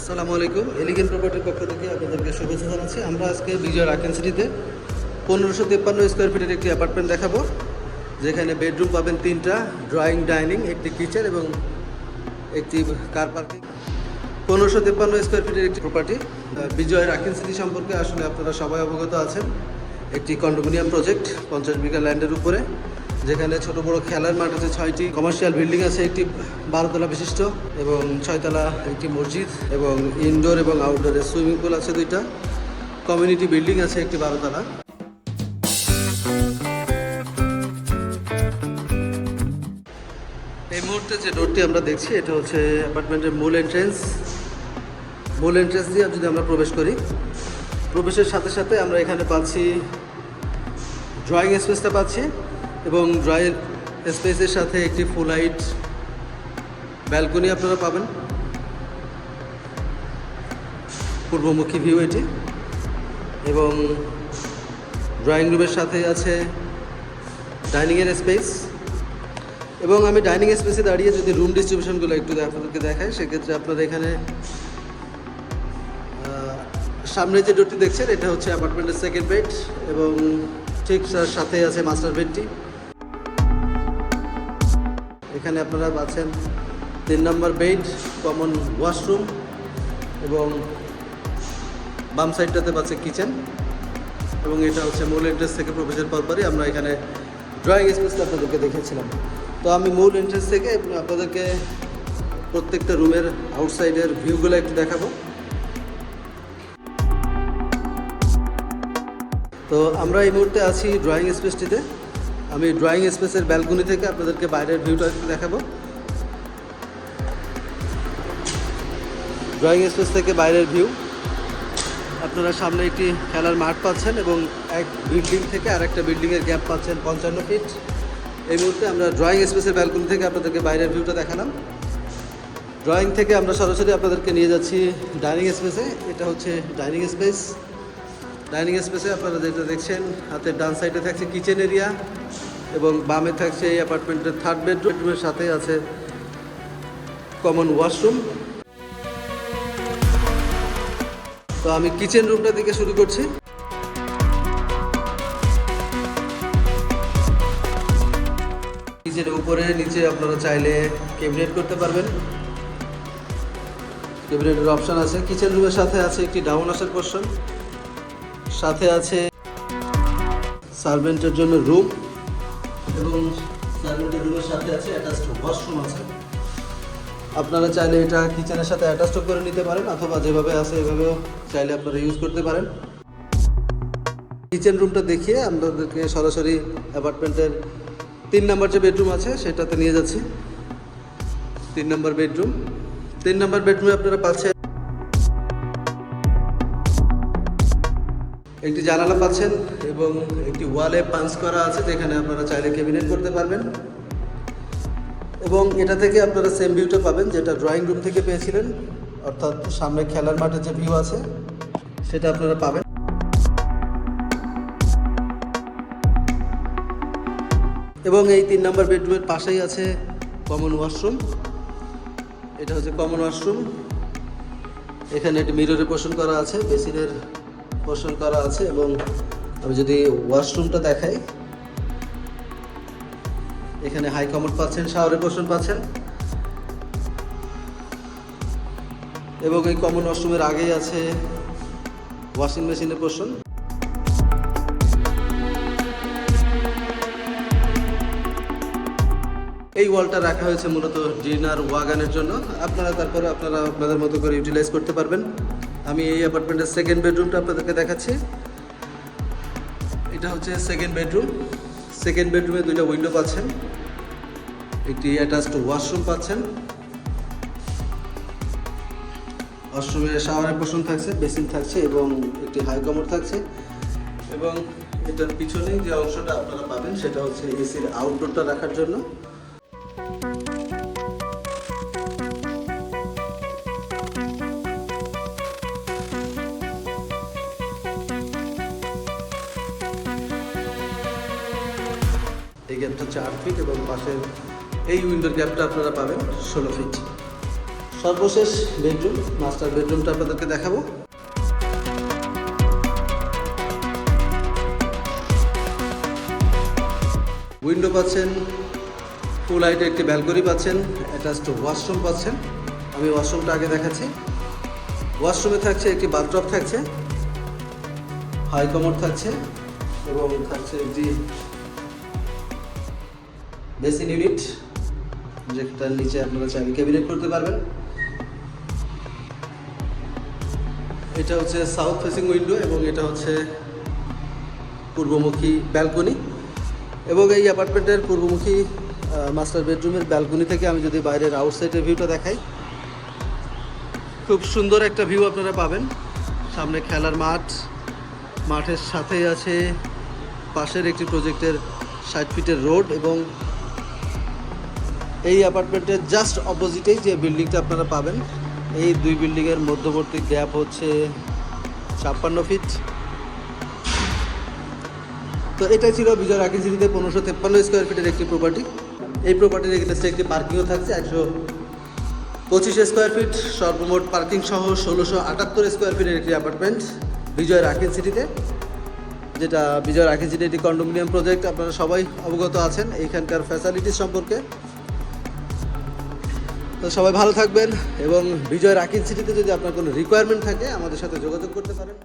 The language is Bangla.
আসসালামু আলাইকুম, এলিগেন প্রপার্টির পক্ষ থেকে আপনাদেরকে শুভেচ্ছা জানাচ্ছি। আমরা আজকে বিজয় রাকেন সিটিতে পনেরোশো তিপ্পান্ন স্কোয়ার ফিটের একটি অ্যাপার্টমেন্ট দেখাবো, যেখানে বেডরুম পাবেন তিনটা ড্রয়িং ডাইনিং একটি কিচেন এবং একটি কার পার্কিং পনেরোশো তিপ্পান্ন স্কোয়ার ফিটের একটি প্রপার্টি বিজয় রাকেন সিটি সম্পর্কে আসলে আপনারা সবাই অবগত আছেন। একটি কন্ডোমিনিয়াম প্রজেক্ট পঞ্চাশ বিঘা ল্যান্ডের উপরে। যেখানে ছোট বড় খেলার মাঠ আছে ছয়টি। কমার্শিয়াল বিল্ডিং আছে একটি বারোতলা বিশিষ্ট এবং ছয়তলা একটি মসজিদ এবং ইনডোর এবং আউটডোরে সুইমিং পুল আছে দুইটা। কমিউনিটি বিল্ডিং আছে একটি বারোতলা। এই মুহূর্তে যে রোডটি আমরা দেখছি, এটা হচ্ছে অ্যাপার্টমেন্টের মূল এন্ট্রেন্স মূল এন্ট্রেন্স দিয়ে যদি আমরা প্রবেশ করি, প্রবেশের সাথে সাথে আমরা এখানে পাচ্ছি ড্রয়িং স্পেসটা পাচ্ছি। এবং ড্রয়ের স্পেসের সাথে একটি ফুল হাইট ব্যালকনি আপনারা পাবেন। পূর্বমুখী ভিউ এটি। এবং ড্রয়িং রুমের সাথে আছে ডাইনিংয়ের স্পেস এবং আমি ডাইনিং স্পেসে দাঁড়িয়ে যদি রুম ডিস্ট্রিবিউশনগুলো একটু আপনাদেরকে দেখাই, সেক্ষেত্রে আপনারা এখানে সামনে যে ডোরটি দেখছেন, এটা হচ্ছে অ্যাপার্টমেন্টের সেকেন্ড বেড এবং ঠিক সাথে আছে মাস্টার বেডটি এখানে আপনারা পাচ্ছেন তিন নম্বর বেড কমন ওয়াশরুম এবং বাম সাইডটাতে পাচ্ছে কিচেন এবং এটা হচ্ছে মূল এন্ট্রেন্স থেকে প্রবেশের পরপরই আমরা এখানে ড্রয়িং স্পেসটা আপনাদেরকে দেখেছিলাম তো আমি মূল এন্ট্রেন্স থেকে আপনাদেরকে প্রত্যেকটা রুমের আউটসাইডের ভিউগুলো একটু দেখাবো। তো আমরা এই মুহূর্তে আছি ড্রয়িং স্পেসটিতে আমি ড্রয়িং স্পেসের ব্যালকনি থেকে আপনাদেরকে বাইরের ভিউটা দেখাবো। ড্রয়িং স্পেস থেকে বাইরের ভিউ আপনারা সামনে একটি খেলার মাঠ পাচ্ছেন এবং এক বিল্ডিং থেকে আর আরেকটা বিল্ডিংয়ের গ্যাপ পাচ্ছেন পঞ্চান্ন ফিট এই মুহূর্তে আমরা ড্রয়িং স্পেসের ব্যালকনি থেকে আপনাদেরকে বাইরের ভিউটা দেখালাম। ড্রয়িং থেকে আমরা সরাসরি আপনাদেরকে নিয়ে যাচ্ছি ডাইনিং স্পেসে এটা হচ্ছে ডাইনিং স্পেস ডাইনিং স্পেসে আপনারা যেটা দেখছেন, হাতের ডান সাইডে থাকছে কিচেন এরিয়া এবং বামে থাকছে এই অ্যাপার্টমেন্টের থার্ড বেডরুম বেডরুমের সাথে আছে কমন ওয়াশরুম তো আমি কিচেন রুমটা থেকে শুরু করছি। কিচেনের উপরে, নিচে আপনারা চাইলে ক্যাবিনেট করতে পারবেন। ক্যাবিনেটের অপশন আছে। কিচেন রুমের সাথে আছে একটি ডাউন আসার পোর্শন সাথে আছে সার্ভেন্টের জন্য রুম এবং সার্ভেন্টের রুমের সাথে আছে অ্যাটাচড ওয়াশরুম আছে। আপনারা চাইলে এটা কিচেনের সাথে অ্যাটাচড করে নিতে পারেন অথবা যেভাবে আছে এভাবেও চাইলে আপনারা ইউজ করতে পারেন। কিচেন রুমটা দেখিয়ে আপনাদেরকে সরাসরি অ্যাপার্টমেন্টের তিন নাম্বার যে বেডরুম আছে সেটাতে নিয়ে যাচ্ছি। তিন নম্বর বেডরুম তিন নাম্বার বেডরুমে আপনারা পাচ্ছেন একটি জানালা পাচ্ছেন এবং একটি ওয়ালে পাঞ্চ করা আছে যেখানে আপনারা চাইলে ক্যাবিনেট করতে পারবেন। এবং এটা থেকে আপনারা সেম ভিউটা পাবেন যেটা ড্রয়িং রুম থেকে পেয়েছিলেন, অর্থাৎ সামনে খেলার মাঠের যে ভিউ আছে, সেটা আপনারা পাবেন। এবং এই তিন নম্বর বেডরুমের পাশেই আছে কমন ওয়াশরুম এটা হচ্ছে কমন ওয়াশরুম এখানে একটি মিররে পোষণ করা আছে, বেসিনের পোষণ করা আছে এবং আমি যদি ওয়াশরুমটা দেখাই, এখানে হাই কমোড পাচ্ছেন শাওয়ারের পোষণ পাচ্ছেন। এবং এই কমন ওয়াশরুমের আগেই আছে ওয়াশিং মেশিনের পোষণ এই ওয়ালটা রাখা হয়েছে মূলত ডিনার ওয়াগানের জন্য। আপনারা তারপরে আপনারা আপনাদের মতো করে ইউটিলাইজ করতে পারবেন। আমি এই অ্যাপার্টমেন্টের সেকেন্ড বেডরুমটা আপনাদেরকে দেখাচ্ছি। এটা হচ্ছে সেকেন্ড বেডরুম সেকেন্ড বেডরুমে দুইটা উইন্ডো পাচ্ছেন। একটি অ্যাটাচড ওয়াশরুম পাচ্ছেন। ওয়াশরুমে শাওয়ারের পোষণ থাকছে বেসিন থাকছে এবং একটি হাই কমর থাকছে। এবং এটার পিছনেই যে অংশটা আপনারা পাবেন সেটা হচ্ছে এসির আউটডোরটা রাখার জন্য। গ্যাপটা চার ফিট এবং পাশের এই উইন্ডোর গ্যাপটা আপনারা পাবেন ষোলো ফিট সর্বশেষ বেডরুম মাস্টার বেডরুমটা আপনাদেরকে দেখাবো। উইন্ডো পাচ্ছেন ফুল হাইটে একটি ব্যালকনি পাচ্ছেন অ্যাটাচড ওয়াশরুম পাচ্ছেন। আমি ওয়াশরুমটা আগে দেখাচ্ছি। ওয়াশরুমে থাকছে একটি বাথটব থাকছে হাই কমোড থাকছে এবং থাকছে একটি বেসিন ইউনিট যেটার নিচে আপনারা চাবি ক্যাবিনেট করতে পারবেন। এটা হচ্ছে সাউথ ফেসিং উইন্ডো এবং এটা হচ্ছে পূর্বমুখী ব্যালকনি এবং এই অ্যাপার্টমেন্টের পূর্বমুখী মাস্টার বেডরুমের ব্যালকনি থেকে আমি যদি বাইরের আউটসাইডের ভিউটা দেখাই, খুব সুন্দর একটা ভিউ আপনারা পাবেন। সামনে খেলার মাঠ, মাঠের সাথেই আছে পাশের একটি প্রজেক্টের ষাট ফিটের রোড এবং এই অ্যাপার্টমেন্টের জাস্ট অপোজিটেই যে বিল্ডিংটা আপনারা পাবেন, এই দুই বিল্ডিংয়ের মধ্যবর্তী গ্যাপ হচ্ছে ছাপ্পান্ন ফিট তো এটাই ছিল বিজয় রাকিজিতে পনেরোশো তেপ্পান্ন স্কোয়ার ফিটের একটি প্রপার্টি এই প্রপার্টির এগেন্সে একটি পার্কিংও থাকছে, একশো পঁচিশ স্কোয়ার ফিট সর্বমোট পার্কিং সহ ষোলোশো আটাত্তর স্কোয়ার ফিটের একটি অ্যাপার্টমেন্ট বিজয় রাকিন সিটিতে, যেটা বিজয় রাকিন সিটি একটি কন্ডোমিনিয়াম প্রজেক্ট আপনারা সবাই অবগত আছেন এইখানকার ফ্যাসিলিটিস সম্পর্কে। তো সবাই ভালো থাকবেন এবং বিজয় রাকিন সিটিতে যদি আপনার কোনো রিকোয়ারমেন্ট থাকে, আমাদের সাথে যোগাযোগ করতে পারেন।